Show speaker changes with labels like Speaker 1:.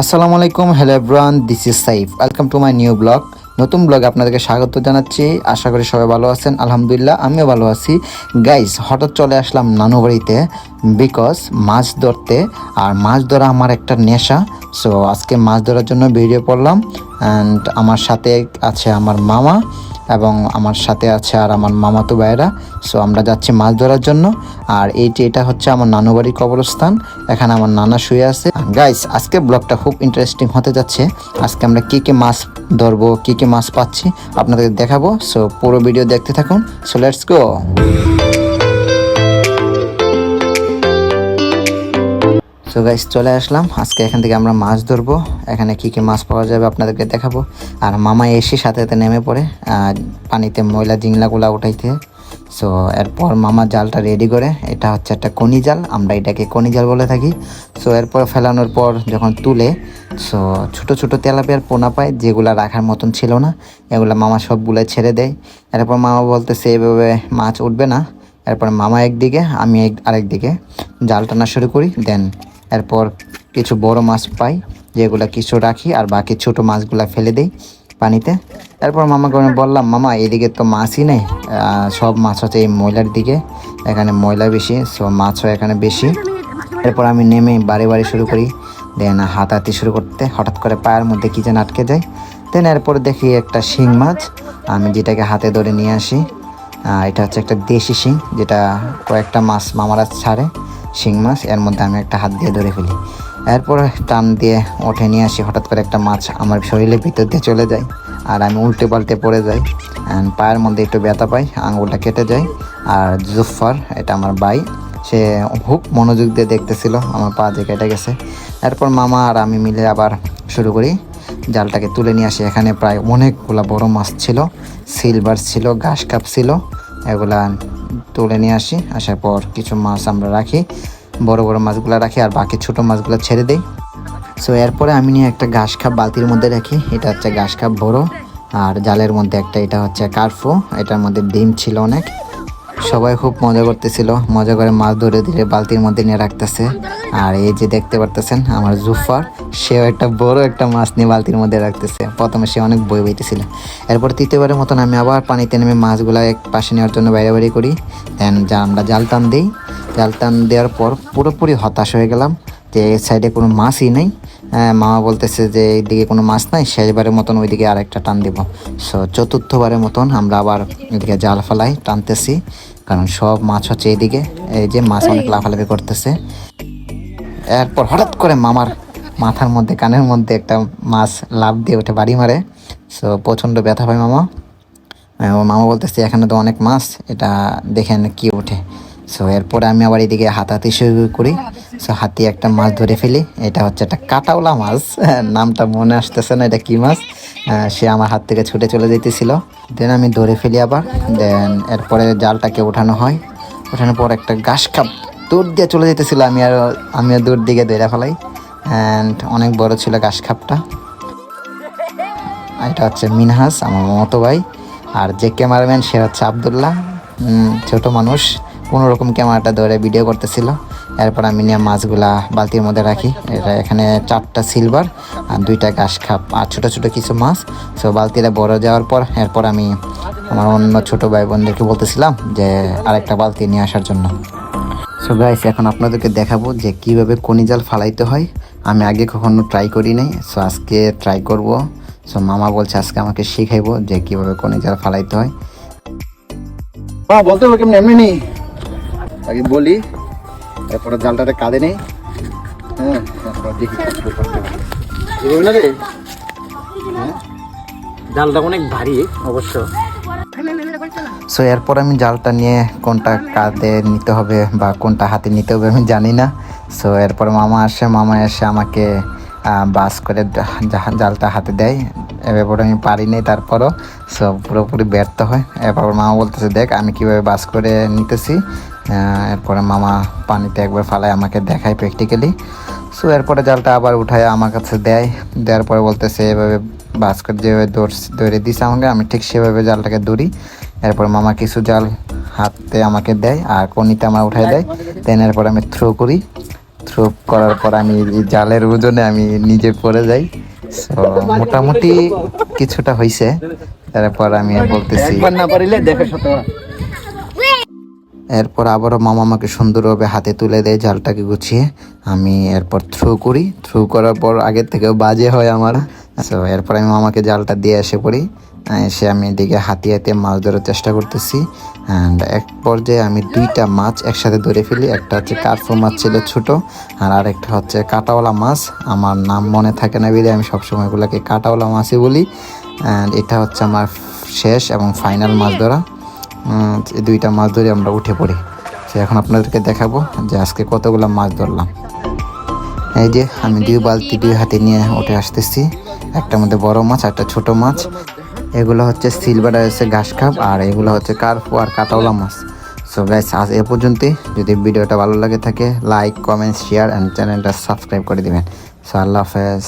Speaker 1: আসসালামু আলাইকুম, hello everyone, this is Saif. Welcome to my new blog নতুন ব্লগে আপনাদেরকে স্বাগত জানাচ্ছি। আশা করি সবাই ভালো আছেন। আলহামদুলিল্লাহ, আমিও ভালো আছি। গাইস হঠাৎ চলে আসলাম নানু বাড়িতে বিকজ মাছ ধরতে, আর মাছ ধরা আমার একটা নেশা। সো আজকে মাছ ধরার জন্য বেরিয়ে পড়লাম অ্যান্ড আমার সাথে আছে আমার মামা। এবং আমার সাথে আছে আর আমার মামাতো ভাইয়েরা। সো আমরা যাচ্ছি মাছ ধরার জন্য। আর এইটি, এটা হচ্ছে আমার নানু বাড়ির কবরস্থান। এখানে আমার নানা শুয়ে আছে। গাইস আজকে ব্লগটা খুব ইন্টারেস্টিং হতে যাচ্ছে। আজকে আমরা কী কী মাছ ধরবো, কী কী মাছ পাচ্ছি আপনাদের দেখাবো। সো পুরো ভিডিও দেখতে থাকুন। So let's go so guys চলে আসলাম। আজকে এখান থেকে আমরা মাছ ধরবো। এখানে কি কি মাছ পাওয়া যাবে আপনাদেরকে দেখাবো। আর মামা এসে সাথে সাথে নেমে পড়ে পানিতে ময়লা জিংলাগুলা উঠাইতে। সো এরপর মামা জালটা রেডি করে, এটা হচ্ছে একটা কনি জাল, আমরা এটাকে কনি জাল বলে থাকি। সো এরপর ফেলানোর পর যখন তুলে সো ছোট ছোট তেলাপিয়ার পোনা পায়, যেগুলা রাখার মতন ছিল না, এগুলো মামা সবগুলো ছেড়ে দেয়। এরপর মামা বলতেছে, এভাবে মাছ উঠবে না। এরপর মামা একদিকে, আমি এক আরেক দিকে জাল টানা শুরু করি, দেন এরপর কিছু বড় মাছ পাই, যেগুলা কিছু রাখি আর বাকি ছোট মাছগুলো ফেলে দেই পানিতে। এরপর মামাকে আমি বললাম, মামা, এদিকে তো মাছই নেই সব মাছ হচ্ছে এই ময়লার দিকে, এখানে ময়লা বেশি সো মাছও এখানে বেশি। এরপর আমি নেমে বাড়ি বাড়ি শুরু করি, দেন হাতাহাতি শুরু করতে, হঠাৎ করে পায়ের মধ্যে কী যেন আটকে যায়। দেন এরপর দেখি একটা শিং মাছ, আমি যেটাকে হাতে ধরে নিয়ে আসি এটা হচ্ছে একটা দেশি শিং, যেটা কয়েকটা মাছ মামারা ছাড়ে। শিং মাছ, এর মধ্যে আমি একটা হাত দিয়ে ধরে ফেলি। এরপর টান দিয়ে উঠে নিয়ে আসি, হঠাৎ করে একটা মাছ আমার শরীরের ভিতর দিয়ে চলে যায় আর আমি উল্টে পাল্টে পড়ে যাই। অ্যান্ড পায়ের মধ্যে একটু ব্যথা পাই, আঙুলটা কেটে যায়। আর জুফার এটা আমার ভাই, সে খুব মনোযোগ দিয়ে দেখতেছিল, আমার পা যে কেটে গেছে। এরপর মামা আর আমি মিলে আবার শুরু করি। জালটাকে তুলে নিয়ে আসি, এখানে প্রায় অনেকগুলা বড় মাছ ছিল সিলভার ছিল, ঘাস কাপ ছিল, এগুলা তুলে নিয়ে আসি। আসার পর কিছু মাছ আমরা রাখি। বড় বড় মাছগুলো রাখি আর বাকি ছোট মাছগুলো ছেড়ে দিই। সো এরপরে আমি নিয়ে একটা ঘাস খাপ বালতির মধ্যে রাখি। এটা হচ্ছে ঘাস খাপ বড়। আর জালের মধ্যে একটা, এটা হচ্ছে কার্ফো। এটার মধ্যে ডিম ছিল অনেক। সবাই খুব মজা করতেছিল। মজা করে মাছ ধরে ধরে বালতির মধ্যে নিয়ে রাখতেছে। আর এই যে দেখতে পারতেছেন, আমার জুফার, সেও একটা বড় একটা মাছ নিয়ে বালতির মধ্যে রাখতেছে। প্রথমে সে অনেক বই বইতেছিল এরপর তৃতীয়বারের মতন আমি আবার পানিতে নেমে মাছগুলো এক পাশে নেওয়ার জন্য বাইরে করি। দেন যা আমরা জাল টান দিই। জাল টান দেওয়ার পর পুরোপুরি হতাশ হয়ে গেলাম যে সাইডে কোনো মাছই নেই। মামা বলতেছে যে এইদিকে কোনো মাছ নাই শেষবারের মতন ওইদিকে আরেকটা টান দিব। সো চতুর্থবারের মতন আমরা আবার এদিকে জাল ফেলাই টানতেছি কারণ সব মাছ হচ্ছে এইদিকে। এই যে মাছ অনেক লাফালাফি করতেছে। এরপর হঠাৎ করে মামার মাথার মধ্যে কানের মধ্যে একটা মাছ লাভ দিয়ে ওঠে বাড়ি মারে। সো প্রচণ্ড ব্যথা পায় মামা। ও মামা বলতেছে এখানে তো অনেক মাছ এটা দেখেন কি ওঠে সো এরপরে আমি আবার এদিকে হাতাহাতি শুরু করি। সো হাতি একটা মাছ ধরে ফেলি। এটা হচ্ছে একটা কাটাওলা মাছ। নামটা মনে আসতেছে না এটা কি মাছ। সে আমার হাত থেকে ছুটে চলে যেতেছিল দেন আমি ধরে ফেলি আবার। দেন এরপরে জালটাকে ওঠানো হয়। ওঠানোর পর একটা ঘাস খাপ দৌড় দিয়ে চলে যেতেছিল আমি আর আমিও দূর দিকে ধরে ফেলাই। অ্যান্ড অনেক বড় ছিল ঘাস খাপটা। এটা হচ্ছে মিনহাস, আমার মতো ভাই। আর যে ক্যামেরাম্যান, সে হচ্ছে আবদুল্লাহ। ছোট মানুষ। কোনো রকম ক্যামেরাটা ধরে ভিডিও করতেছিল। এরপর আমি নিয়ে মাছগুলা বালতির মধ্যে রাখি। এটা এখানে চারটা সিলভার আর দুইটা ঘাস খাপ আর ছোটো ছোটো কিছু মাছ। সো বালতিটা বড় যাওয়ার পর এরপর আমি আমার অন্য ছোট ভাই বোনদেরকে বলতেছিলাম যে আরেকটা বালতি নিয়ে আসার জন্য। সো গাইস এখন আপনাদেরকে দেখাবো যে কীভাবে কনিজাল ফালাইতে হয়। আমি আগে কখনো ট্রাই করি নাই। সো আজকে ট্রাই করব। সো মামা বলছে আজকে আমাকে শিখাইবো যে কীভাবে কনিজাল ফালাইতে হয়। হ্যাঁ বলতে হবে কেমন? এমনি আগে বলি এরপরে জালটাতে কাঁদে নেই। হ্যাঁ তারপর দেখি না রে?
Speaker 2: জালটা অনেক ভারী অবশ্য।
Speaker 1: সো এরপর আমি জালটা নিয়ে কোনটা কাঁধে নিতে হবে বা কোনটা হাতে নিতে হবে আমি জানি না। সো এরপর মামা আসে মামা এসে আমাকে বাস করে জালটা হাতে দেয়। এবার আমি পারি নাই তারপরও। সো পুরোপুরি ব্যর্থ হয়। এরপর মামা বলতেছে দেখ আমি কীভাবে বাস করে নিতেছি? এরপরে মামা পানিতে একবার ফালায় আমাকে দেখায় প্র্যাকটিক্যালি সো এরপরে জালটা আবার উঠায় আমার কাছে দেয়। দেওয়ার পরে বলতেছে, এভাবে বাস করে যেভাবে দৌড় দিছে আমাকে, আমি ঠিক সেভাবে জালটাকে দৌড়ি এরপর মামা কিছু জাল হাতে আমাকে দেয় আর কনিতে আমার উঠায় দেয়। দেন এরপর আমি থ্রো করি। থ্রো করার পর আমি জালের ওজনে আমি নিজে পড়ে যাই। সো মোটামুটি কিছুটা হয়েছে তারপর আমি বলতেছি
Speaker 2: না পারিলে দেখে
Speaker 1: এরপর আবারও মামা আমাকে সুন্দরভাবে হাতে তুলে দেয় জালটাকে গুছিয়ে। আমি এরপর থ্রু করি। থ্রু করার পর আগের থেকেও বাজে হয় আমার। সো এরপর আমি মামাকে জালটা দিয়ে এসে পড়ি। এসে আমি এদিকে হাতি হাতে মাছ ধরার চেষ্টা করতেছি। অ্যান্ড এক পর্যায়ে আমি দুইটা মাছ একসাথে ধরে ফেলি। একটা হচ্ছে কার্ফু মাছ ছিল ছোট, আর আরেকটা হচ্ছে কাটাওয়ালা মাছ। আমার নাম মনে থাকে না বিদে আমি সবসময় এগুলোকে কাটাওয়ালা মাছই বলি। অ্যান্ড এটা হচ্ছে আমার শেষ এবং ফাইনাল মাছ ধরা। দুইটা মাছ ধরে আমরা উঠে পড়ি। সে এখন আপনাদেরকে দেখাবো যে আজকে কতগুলো মাছ ধরলাম। এই যে আমি দুই বালতি দুই হাতে নিয়ে উঠে আসতেছি। একটার মধ্যে বড় মাছ, একটা ছোট মাছ। এগুলো হচ্ছে সিলভার হচ্ছে ঘাস কাপ আর এগুলো হচ্ছে কার্পু আর কাটাওলা মাছ। সো গাইস আজ এ পর্যন্তই। যদি ভিডিওটা ভালো লাগে থাকে লাইক কমেন্ট শেয়ার অ্যান্ড চ্যানেলটা সাবস্ক্রাইব করে দেবেন। সো আল্লাহ হাফেজ।